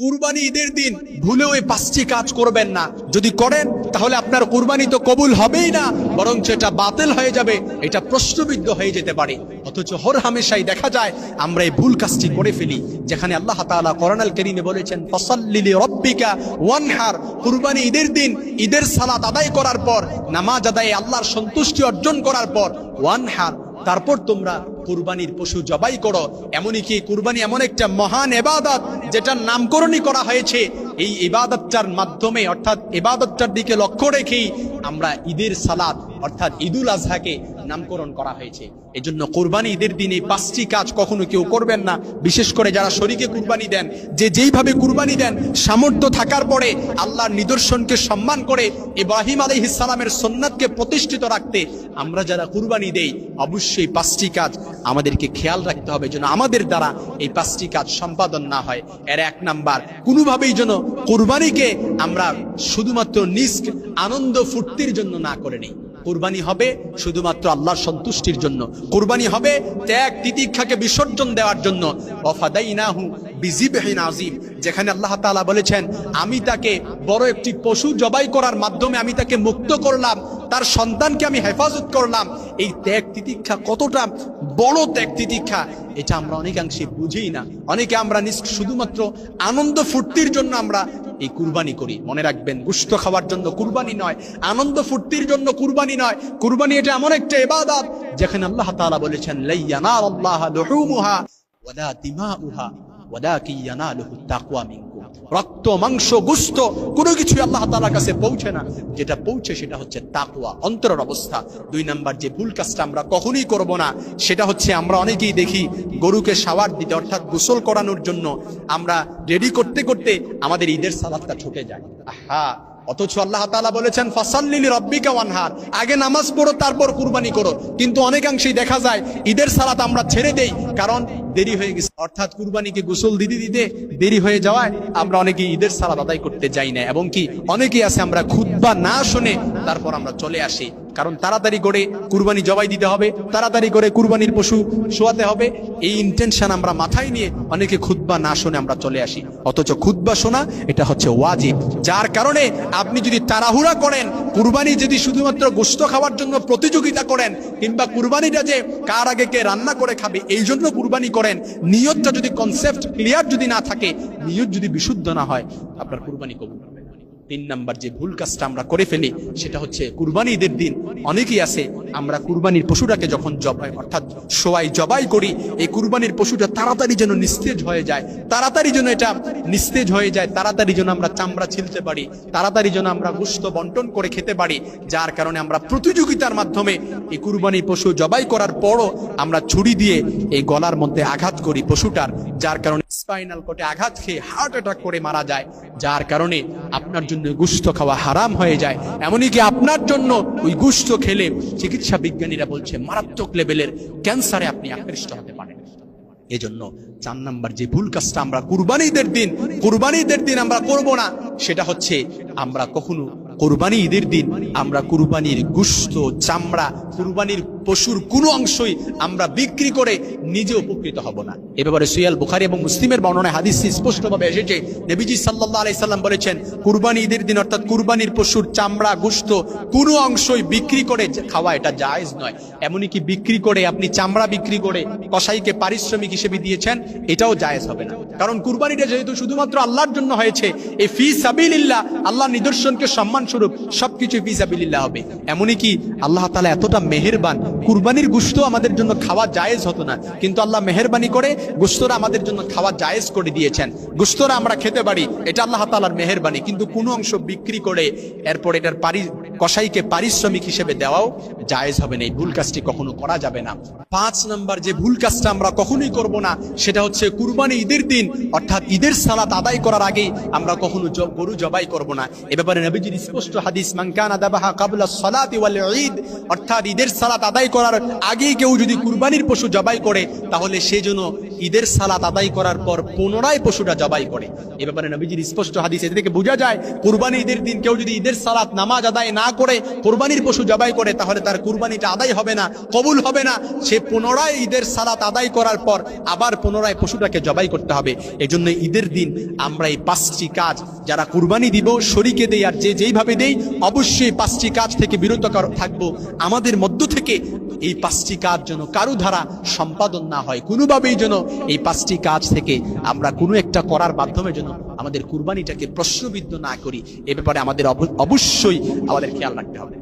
কুরবানি ঈদের দিন ভুলেও এই পাঁচটি কাজ করবেন না। যদি করেন, তাহলে আপনার কুরবানি তো কবুল হবেই না, বরং সেটা বাতিল হয়ে যাবে, এটা প্রশ্নবিদ্ধ হয়ে যেতে পারে। অথচ হর হামেশাই দেখা যায়, আমরা এই ভুল কাজটি করে ফেলি, যেখানে আল্লাহ তাআলা কোরআনুল কারীমে বলেছেন ফসাল্লিলি রব্বিকা ওয়ানহার। কুরবানি ঈদের দিন, ঈদের সালাত আদায় করার পর, নামাজ আদায়ে আল্লাহর সন্তুষ্টি অর্জন করার পর, ওয়ানহার। তারপর তোমরা কুরবানির পশু জবাই করো। এমনই কি কুরবানি এমন একটা মহান এবাদত যেটার নামকরণই করা হয়েছে। এই ইবাদতটার মাধ্যমে, অর্থাৎ এবাদতটার দিকে লক্ষ্য রেখেই আমরা ঈদের সালাদ অর্থাৎ ঈদুল আজহাকে নামকরণ করা হয়েছে। এই জন্য কোরবানি ঈদের দিন পাঁচটি কাজ কখনো কেউ করবেন না। বিশেষ করে যারা শরীকে কুরবানি দেন, যে যেইভাবে কুরবানি দেন, সামর্থ্য থাকার পরে আল্লাহর নিদর্শনকে সম্মান করে ইব্রাহিম আলাইহিস ইসলামের সন্ন্যাতকে প্রতিষ্ঠিত রাখতে আমরা যারা কুরবানি দেই, অবশ্যই পাঁচটি কাজ আমাদেরকে খেয়াল রাখতে হবে যেন আমাদের দ্বারা এই পাঁচটি কাজ সম্পাদন না হয়। এর এক নাম্বার, কোনোভাবেই যেন কুরবানিকে আমরা শুধুমাত্র নিষ্ক আনন্দ ফুর্তির জন্য না করে নিই। কুরবানি হবে শুধুমাত্র আল্লাহর সন্তুষ্টির জন্য। কুরবানি হবে ত্যাগ তিতিক্ষাকে বিসর্জন দেওয়ার জন্য। অফাদাইনাহু বিজিবহিন আজিম যেখানে আল্লাহ তাআলা বলেছেন, আমি তাকে বড় একটি পশু জবাই করার মাধ্যমে আমি তাকে মুক্ত করলাম, তার সন্তানকে আমি হেফাজত করলাম। এই ত্যাগ তিতিক্ষা কতটা বড় ত্যাগ তিতিক্ষা, এটা আমরা অনেকাংশে বুঝি না। অনেকে আমরা শুধুমাত্র আনন্দ ফুর্তির জন্য আমরা এই কুরবানি করি। মনে রাখবেন, গুস্ত খাওয়ার জন্য কুরবানি নয়, আনন্দ ফুর্তির জন্য কুরবানি নয়। কুরবানি এটা এমন একটা এবাদাত যেখানে আল্লাহ তাআলা বলেছেন লাইয়ানা আল্লাহ ওয়ালা দিমাউহা ওয়ালাকিন ইয়ানালুহু তাকওয়া মিনকুম রক্ত, মাংস, গুস্ত, কোনো কিছু আল্লাহ তালার কাছে পৌঁছে না। যেটা পৌঁছে সেটা হচ্ছে তাকুয়া অন্তরের অবস্থা। দুই নাম্বার যে ভুল কাজটা আমরা কখনোই করব না, সেটা হচ্ছে আমরা অনেকেই দেখি গরুকে সাওয়ার দিতে, অর্থাৎ গোসল করানোর জন্য আমরা রেডি করতে করতে আমাদের ঈদের সালাদটা ছুটে যায়। আহা! অথচ আল্লাহ তালা বলেছেন ফাসাল্লিলি রব্বিকা ওয়ানহার। আগে নামাজ পড়ো, তারপর কুরবানি করো। কিন্তু অনেকাংশেই দেখা যায়, ঈদের সালাত আমরা ছেড়ে দেই, কারণ দেরি হয়ে গেছে। অর্থাৎ কুরবানিকে গোসল দিতে দিতে দেরি হয়ে যাওয়ায় আমরা অনেকে ঈদের সালাদ আদায় করতে যাই না। এবং কি, অনেকেই আছে আমরা খুদ্া না শুনে তারপর আমরা চলে আসি। কারণ তাড়াতাড়ি করে কুরবানি জবাই দিতে হবে, তাড়াতাড়ি করে কুরবানির পশু শোয়াতে হবে। এই ইন্টেনশন আমরা মাথায় নিয়ে অনেকে খুতবা না শুনে আমরা চলে আসি। অথচ খুতবা শোনা, এটা হচ্ছে ওয়াজিব। যার কারণে আপনি যদি তাড়াহুড়া করেন, কুরবানি যদি শুধুমাত্র গোস্ত খাওয়ার জন্য প্রতিযোগিতা করেন, কিংবা কুরবানিটা যে কার আগে কে রান্না করে খাবে, এই জন্য কুরবানি করেন, নিয়তটা যদি কনসেপ্ট ক্লিয়ার যদি না থাকে, নিয়ত যদি বিশুদ্ধ না হয়, আপনার কুরবানি কবুল। তিন নাম্বার যে ভুল কাজটা আমরা করে ফেলি, সেটা হচ্ছে কুরবানি ঈদের দিন। অনেকেই আছে আমরা কুরবানির পশুটাকে যখন জবাই, অর্থাৎ সোয়াই জবাই করি, এই কুরবানির পশুটা তাড়াতাড়ি যেন নিস্তেজ হয়ে যায়। তাড়াতাড়ি যেন এটা নিস্তেজ হয়ে যায়, তাড়াতাড়ি যেন আমরা চামড়া ছিলতে পারি, তাড়াতাড়ি যেন আমরা গোস্ত বন্টন করে খেতে পারি, যার কারণে আমরা প্রতিযোগিতার মাধ্যমে এই কুরবানি পশু জবাই করার পরও আমরা ছুরি দিয়ে এই গলার মধ্যে আঘাত করি পশুটার, যার কারণে স্পাইনাল কোটে আঘাত খেয়ে হার্ট অ্যাটাক করে মারা যায়, যার কারণে আপনার জন্য গুস্ত খাওয়া হারাম হয়ে যায়। এমনই কি আপনার জন্য ওই গুস্ত খেলে চিকিৎসা বিজ্ঞানীরা বলছে, মারাত্মক লেভেলের ক্যান্সারে আপনি আকৃষ্ট হতে পারেন। এজন্য চার নাম্বার যে ভুল কাজটা আমরা কুরবানিদের দিন কুরবানিদের দিন আমরা করব না, সেটা হচ্ছে আমরা কখনো কোরবানি ঈদের দিন, আমরা কুরবানির গুস্ত, চামড়া, কুরবানির পশুর কোনো অংশই আমরা বিক্রি করে নিজে উপকৃত হব না। এ ব্যাপারে সুয়াল বুখারি এবং মুসলিমের বর্ণনায় হাদিস স্পষ্টভাবে এসেছে। নবীজি সাল্লাল্লাহু আলাইহি সাল্লাম বলেছেন, কুরবানি ঈদের দিন অর্থাৎ কুরবানির পশুর চামড়া গুস্ত কোনো অংশই বিক্রি করে খাওয়া এটা জায়েজ নয়। এমনই কি বিক্রি করে আপনি চামড়া বিক্রি করে কসাইকে পারিশ্রমিক হিসেবে দিয়েছেন, এটাও জায়েজ হবে না। কারণ কুরবানিটা যেহেতু শুধুমাত্র আল্লাহর জন্য হয়েছে এই ফি সাবিলিল্লাহ, আল্লাহর নিদর্শনকে সম্মান স্বরূপ সবকিছু ফি সাবিলিল্লাহ হবে। এমনই কি আল্লাহ তাআলা এতটা মেহেরবান কুরবানির গুস্ত আমাদের জন্য খাওয়া জায়েজ হতো না। কিন্তু আল্লাহ মেহরবানি করে গুস্তরা আমাদের জন্য খাওয়া জায়েজ করে দিয়েছেন। গুস্তরা আমরা খেতে পারি, এটা আল্লাহ তালার মেহরবানি। কিন্তু কোনো অংশ বিক্রি করে এরপর এটার পারি কসাইকে পারিশ্রমিক হিসেবে দেওয়াও জায়েজ হবে না। এই ভুল কাজটি কখনো করা যাবে না। পাঁচ নাম্বার যে ভুল কাজটা আমরা কখনোই করব না, সেটা হচ্ছে কুরবানি ঈদের দিন, অর্থাৎ ঈদের সালাত আদায় করার আগেই আমরা কখনো গরু জবাই করব না। এ ব্যাপারে নবীজির স্পষ্ট হাদিস মানকানা দাবাহা কাবলা সালাতি ওয়াল ঈদ অর্থাৎ ঈদের সালাত আদায় করার আগেই কেউ যদি কুরবানির পশু জবাই করে, তাহলে সে যেন ঈদের সালাত আদায় করার পর পুনরায় পশুটা জবাই করে। এ ব্যাপারে নবীজির স্পষ্ট হাদিস এতে থেকে বোঝা যায়, কুরবানি ঈদের দিন কেউ যদি ঈদের সালাত নামাজ আদায় না করে কোরবানির পশু জবাই করে, তাহলে তার কুরবানিটা আদায় হবে না, কবুল হবে না। সে পুনরায় ঈদের সালাত আদায় করার পর আবার পুনরায় পশুটাকে জবাই করতে হবে। এই জন্য ঈদের দিন আমরা এই পাঁচটি কাজ, যারা কুরবানি দিব, শরীকে দেই আর যে যেইভাবে দেই, অবশ্যই পাঁচটি কাজ থেকে বিরত থাকব। আমাদের মধ্য থেকে এই পাঁচটি কাজ যেন কারও ধারা সম্পাদন না হয়, কোনোভাবেই যেন এই পাঁচটি কাজ থেকে আমরা কোনো একটা করার মাধ্যমে যেন আমাদের কুরবানিটাকে প্রশ্নবিদ্ধ না করি, এ ব্যাপারে আমাদের অবশ্যই আমাদের খেয়াল রাখতে হবে।